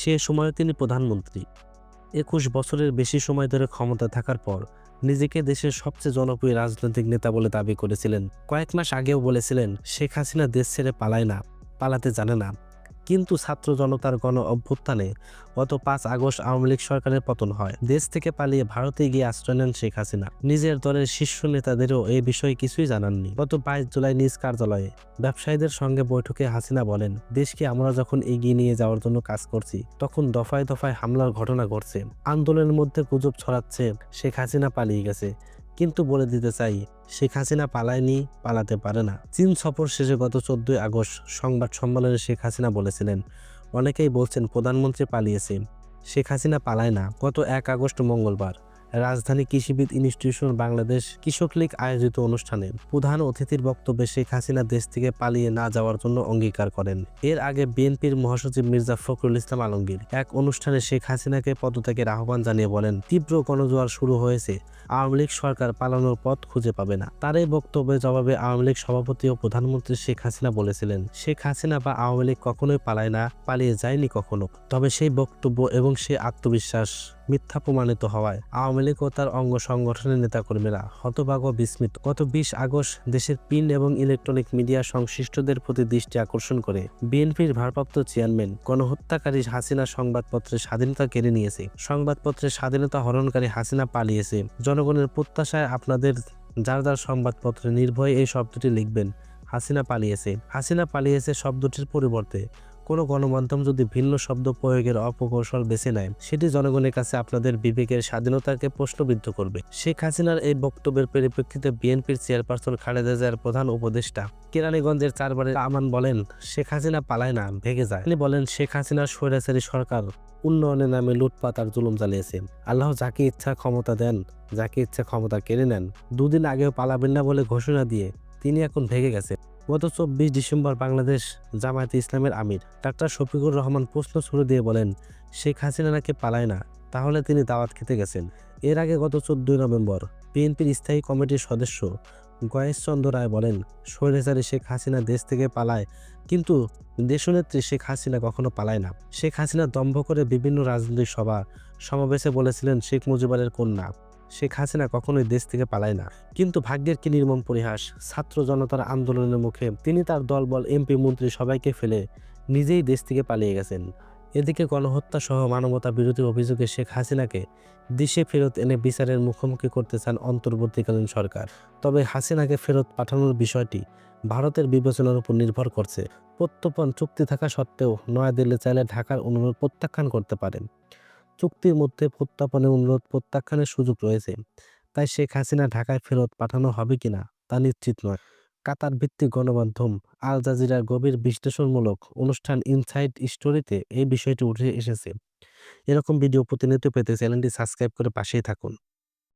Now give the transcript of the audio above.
সে সময়ে তিনি প্রধানমন্ত্রী। একুশ বছরের বেশি সময় ধরে ক্ষমতা থাকার পর নিজেকে দেশের সবচেয়ে জনপ্রিয় রাজনৈতিক নেতা বলে দাবি করেছিলেন। কয়েক মাস আগেও বলেছিলেন, শেখ হাসিনা দেশ ছেড়ে পালায় না, পালাতে জানে না। কিন্তু ছাত্র জনতার গণ অভ্যুত্থানে গত পাঁচ আগস্ট আওয়ামী লীগ সরকারের পতন হয়। দেশ থেকে পালিয়ে ভারতে গিয়ে আশ্রয় নেন শেখ হাসিনা। নিজের দলের শীর্ষ নেতাদেরও এই বিষয়ে কিছুই জানাননি। গত বাইশ জুলাই নিজ কার্যালয়ে ব্যবসায়ীদের সঙ্গে বৈঠকে হাসিনা বলেন, দেশকে আমরা যখন এগিয়ে নিয়ে যাওয়ার জন্য কাজ করছি, তখন দফায় দফায় হামলার ঘটনা ঘটছে। আন্দোলনের মধ্যে গুজব ছড়াচ্ছে, শেখ হাসিনা পালিয়ে গেছে। কিন্তু বলে দিতে চাই, শেখ হাসিনা পালায়নি, পালাতে পারে না। চীন সফর শেষে গত চোদ্দই আগস্ট সংবাদ সম্মেলনে শেখ হাসিনা বলেছিলেন, অনেকেই বলছেন প্রধানমন্ত্রী পালিয়েছে, শেখ হাসিনা পালায় না। গত এক আগস্ট মঙ্গলবার। রাজধানী কৃষিবিদ ইনস্টিটিউশন বাংলাদেশ কৃষক লীগ আয়োজিত অনুষ্ঠানে প্রধান অতিথির বক্তব্যে শেখ হাসিনা দেশ থেকে পালিয়ে না যাওয়ার জন্য অঙ্গীকার করেন। এর আগে বিএনপির মহাসচিব মির্জা ফখরুল ইসলাম আলমগীর এক অনুষ্ঠানে শেখ হাসিনাকে পদত্যাগের আহ্বান জানিয়ে বলেন, তীব্র গণজোয়ার শুরু হয়েছে, আওয়ামী লীগ সরকার পালানোর পথ খুঁজে পাবে না। তার এই বক্তব্যের জবাবে আওয়ামী লীগ সভাপতি ও প্রধানমন্ত্রী শেখ হাসিনা বলেছিলেন, শেখ হাসিনা বা আওয়ামী লীগ কখনোই পালায় না, পালিয়ে যায়নি কখনো। তবে সেই বক্তব্য এবং সেই আত্মবিশ্বাস মিথ্যা প্রমাণিত হওয়ায় আওয়ামী লীগ ও তার অঙ্গ সংগঠনের নেতাকর্মীরা হতবাক ও বিস্মিত। গত বিশ আগস্ট দেশের প্রিন্ট এবং ইলেকট্রনিক মিডিয়া সংশ্লিষ্টদের প্রতি দৃষ্টি আকর্ষণ করে বিএনপির ভারপ্রাপ্ত চেয়ারম্যান গণহত্যাকারী হাসিনা সংবাদপত্রের স্বাধীনতা কেড়ে নিয়েছে। সংবাদপত্রের স্বাধীনতা হরণকারী হাসিনা পালিয়েছে। জনগণের প্রত্যাশায় আপনাদের যার যার সংবাদপত্রে নির্ভয়ে এই শব্দটি লিখবেন, হাসিনা পালিয়েছে। হাসিনা পালিয়েছে শব্দটির পরিবর্তে কোনো গণমাধ্যম যদি ভিন্ন শব্দ প্রয়োগের অপকৌশল বেছে নেয়, সেটি জনগণের কাছে আপনাদের বিবেকের স্বাধীনতাকে প্রশ্নবিদ্ধ করবে। শেখ হাসিনার এই বক্তব্যের পরিপ্রেক্ষিতে বিএনপির চেয়ারপারসন খালেদা জিয়ার প্রধান উপদেষ্টা কেরানীগঞ্জের চারবারের আমান বলেন, শেখ হাসিনা পালায় না, ভেগে যায়। তিনি বলেন, শেখ হাসিনার স্বৈরাচারী সরকার উন্নয়নের নামে লুটপাত আর জুলুম চালিয়েছে। আল্লাহ যাকে ইচ্ছা ক্ষমতা দেন, যাকে ইচ্ছা ক্ষমতা কেড়ে নেন। দুদিন আগেও পালাবেন না বলে ঘোষণা দিয়ে তিনি এখন ভেঙে গেছে গত চব্বিশ ডিসেম্বর বাংলাদেশ জামায়াতে ইসলামের আমির। ডাক্তার শফিকুর রহমান প্রশ্ন ছুড়ে দিয়ে বলেন, শেখ হাসিনা নাকি পালায় না? তাহলে তিনি দাওয়াত খেতে গেছেন। এর আগে গত চোদ্দই নভেম্বর বিএনপির স্থায়ী কমিটির সদস্য গয়েশচন্দ্র রায় বলেন, স্বৈরাচারী শেখ হাসিনা দেশ থেকে পালায়, কিন্তু দেশনেত্রী শেখ হাসিনা কখনো পালায় না। শেখ হাসিনা দম্ভ করে বিভিন্ন রাজনৈতিক সভা সমাবেশে বলেছিলেন, শেখ মুজিবের কন্যা। শেখ হাসিনা কখনোই দেশ থেকে পালায় না। কিন্তু ভাগ্যের কি নির্মম পরিহাস? ছাত্র জনতার আন্দোলনের মুখে তিনি তার দলবল, এমপি, মন্ত্রী সবাইকে ফেলে নিজেই দেশ থেকে পালিয়ে গেছেন। এদিকে গণহত্যা সহ মানবতা বিরোধী অভিযোগে শেখ হাসিনাকে দেশে ফেরত এনে বিচারের মুখোমুখি করতে চান অন্তর্বর্তীকালীন সরকার। তবে হাসিনাকে ফেরত পাঠানোর বিষয়টি ভারতের বিবেচনার উপর নির্ভর করছে। প্রত্যর্পণ চুক্তি থাকা সত্ত্বেও নয়াদিল্লি চাইলে ঢাকার অনুরোধ প্রত্যাখ্যান করতে পারেন। চুক্তির মধ্যে প্রত্যাপনের অনুরোধ প্রত্যাখ্যানের সুযোগ রয়েছে। তাই শেখ হাসিনা ঢাকায় ফেরত পাঠানো হবে কিনা তা নিশ্চিত নয়। কাতার ভিত্তিক গণমাধ্যম আল জাজিরার গভীর বিশ্লেষণমূলক অনুষ্ঠান ইনসাইড স্টোরিতে এই বিষয়টি উঠে এসেছে। এরকম ভিডিও প্রতিনিয়ত পেতে চ্যানেলটি সাবস্ক্রাইব করে পাশেই থাকুন।